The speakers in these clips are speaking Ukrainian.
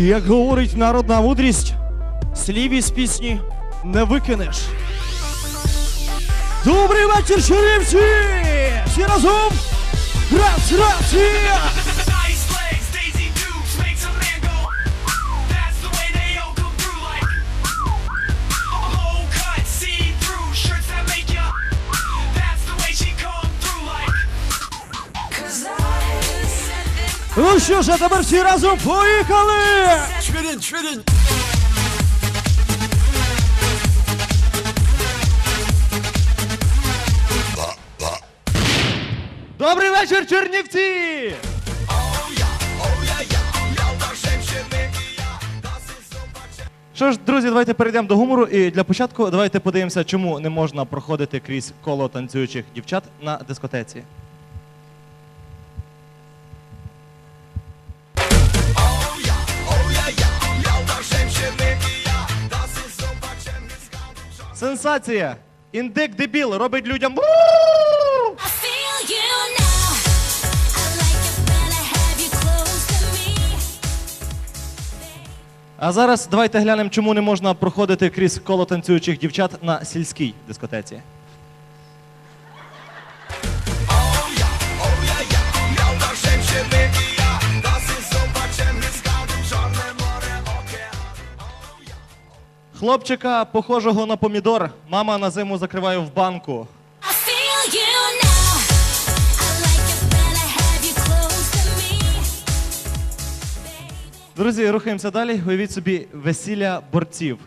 Як говорить народна мудрість, слів із пісні не викинеш. Добрий вечір, чернівці! Всі разом! Раз, раз, і... Ну що ж, а тепер всі разом поїхали! Добрий вечір, Чернівці! Що ж, друзі, давайте перейдемо до гумору. І для початку давайте подивимося, чому не можна проходити крізь коло танцюючих дівчат на дискотеці. Сенсація! Індик дебіл робить людям. А зараз давайте глянемо, чому не можна проходити крізь коло танцюючих дівчат на сільській дискотеці. Хлопчика, похожого на помідор, мама на зиму закриває в банку. Друзі, рухаємося далі. Уявіть собі весілля борців.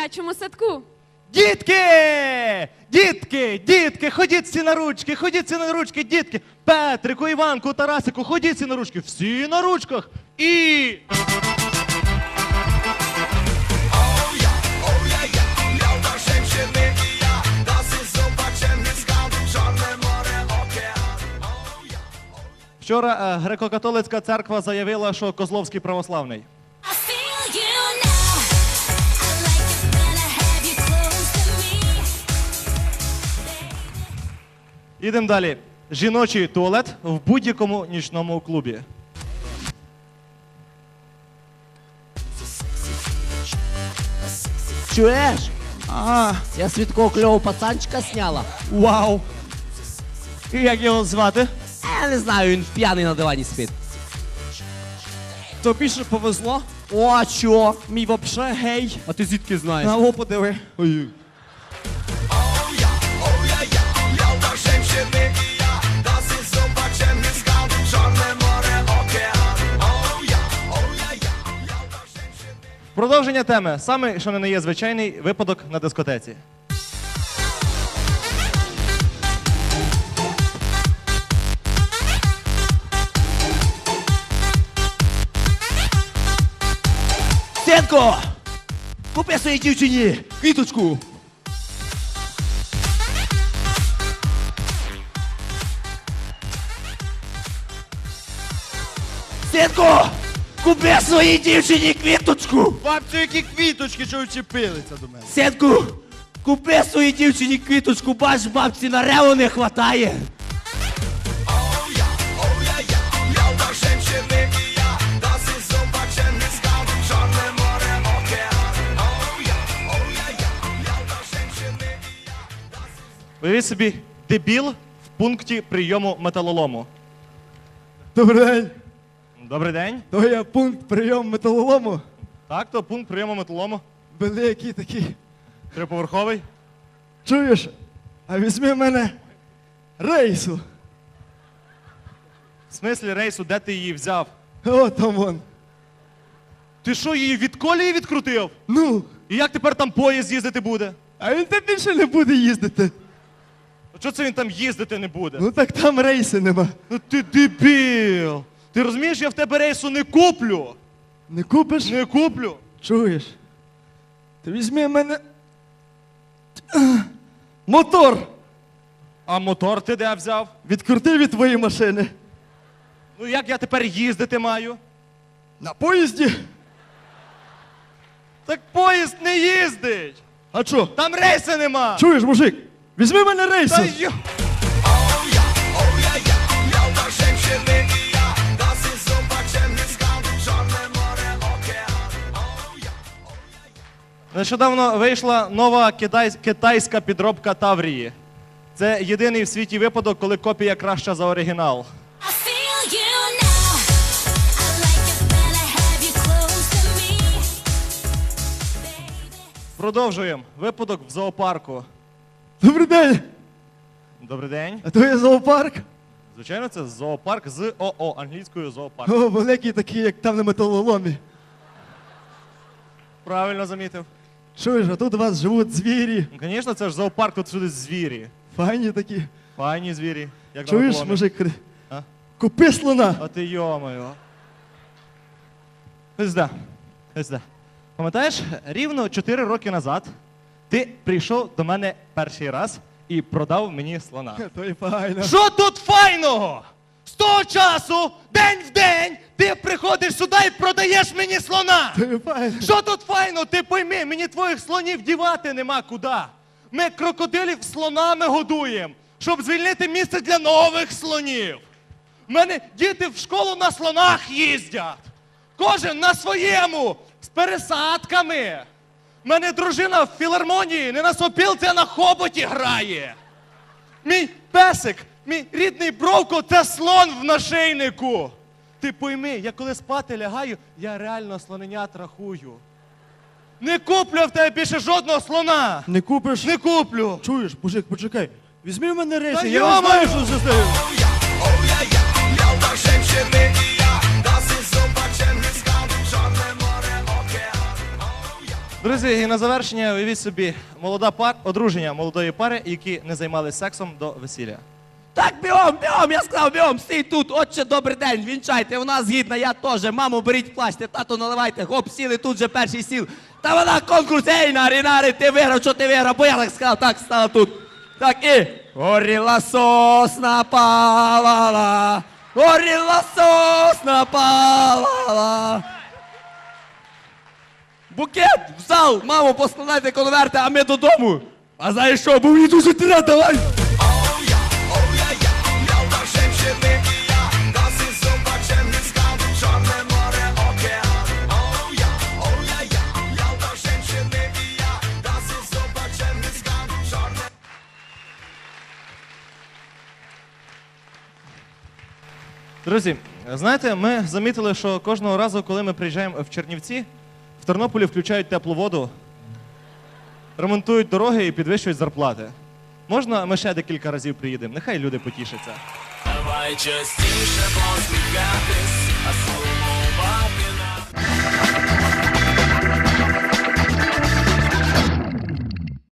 Дитячому садку. Дітки! Дітки! Дітки! Ходіть всі на ручки! Ходіть всі на ручки, дітки! Петрику, Іванку, Тарасику, ходіть всі на ручки! Всі на ручках! І. Вчора е, греко-католицька церква заявила, що Козловський православний. Ідемо далі. Жіночий туалет в будь-якому нічному клубі. Чуєш? А, Я з кльового пацанчика сняла. вау! І як його звати? А Я не знаю, він п'яний на дивані спить. Тобі ж повезло. О, чо? Мій вообще гей. А ти звідки знаєш? На го подиви. Продовження теми. Саме, що не є звичайний випадок на дискотеці. Сенко! Купи своїй дівчині квіточку. Сенко! Купи своїй дівчині квіточку! Бабцю, які квіточки, що вчепилися до мене. Сенку! Купи своїй дівчині квіточку, бач, бабці на реву не хватає. Уявіть собі, дебіл в пункті прийому металолому. Добрий день. Добрий день. То є пункт прийому металолому. Так, то пункт прийому металолому. Великий такий. Триповерховий. Чуєш? А візьми мене рейсу. В смислі рейсу, де ти її взяв? О, там вон. Ти що, її від колії відкрутив? Ну, І як тепер там поїзд їздити буде? А він там більше не буде їздити. Ну чого це він там їздити не буде? Ну так там рейси нема. Ну ти дебіл! Ти розумієш, я в тебе рейсу не куплю! Не купиш? Не куплю! Чуєш? Ти візьми в мене. Мотор! А мотор ти де взяв? Відкрути від твоєї машини. Ну як я тепер їздити маю? На поїзді. Так поїзд не їздить! А що? Там рейси нема! Чуєш, мужик? Візьми мене Та рейсу. йо... Нещодавно вийшла нова китайська підробка Таврії. Це єдиний в світі випадок, коли копія краща за оригінал. Продовжуємо. Випадок в зоопарку. Добрий день. Добрий день. А то є зоопарк? Звичайно, це зоопарк з ОО, англійською зоопарк. О, великий такий, як там на металоломі. Правильно замітив. Чуєш, а тут у вас живуть звірі. Ну, Звісно, це ж зоопарк, тут всюди звірі. Файні такі. Файні звірі. Як на Чуєш, мужик? А? Купи слона. А ти йомаю. Пизда. Пизда. Пам'ятаєш, рівно 4 роки назад ти прийшов до мене перший раз і продав мені слона. То і файно. Що тут файного? З того часу, день в день, ти приходиш сюди і продаєш мені слона. Що тут файно? Ти пойми, мені твоїх слонів дівати нема куди. Ми крокодилів слонами годуємо, щоб звільнити місце для нових слонів. У мене діти в школу на слонах їздять. Кожен на своєму, з пересадками. У мене дружина в філармонії не на сопілці, а на хоботі грає. Мій песик, мій рідний бровко це слон в нашийнику. Ти пойми, я коли спати лягаю, я реально слоненят рахую. Не куплю в тебе більше жодного слона. Не купиш? Не куплю. Чуєш, мужик, почекай. Візьми в мене Та я не знаю, що з нею. Друзі, і на завершення уявіть собі молода пар, одруження молодої пари, які не займалися сексом до весілля. Так, бігом, бігом, я сказав, бігом, стій тут, отче, добрий день, вінчайте, вона згідна, я теж, мамо, беріть плачте, тату наливайте, хоп, сіли, тут же перший сіл. Та вона конкурс, ей, нарі, нарі, ти виграв, що ти виграв, бо я так сказав, так, стала тут. Так, і. Горіла сосна палала, горіла сосна палала. Букет в зал, мамо, поскладайте конверти, а ми додому. А знаєш що, бо мені дуже треба, давай. Друзі, знаєте, ми замітили, що кожного разу, коли ми приїжджаємо в Чернівці, в Тернополі включають теплу воду, ремонтують дороги і підвищують зарплати. Можна ми ще декілька разів приїдемо? Нехай люди потішаться. I just see, she wants We got this.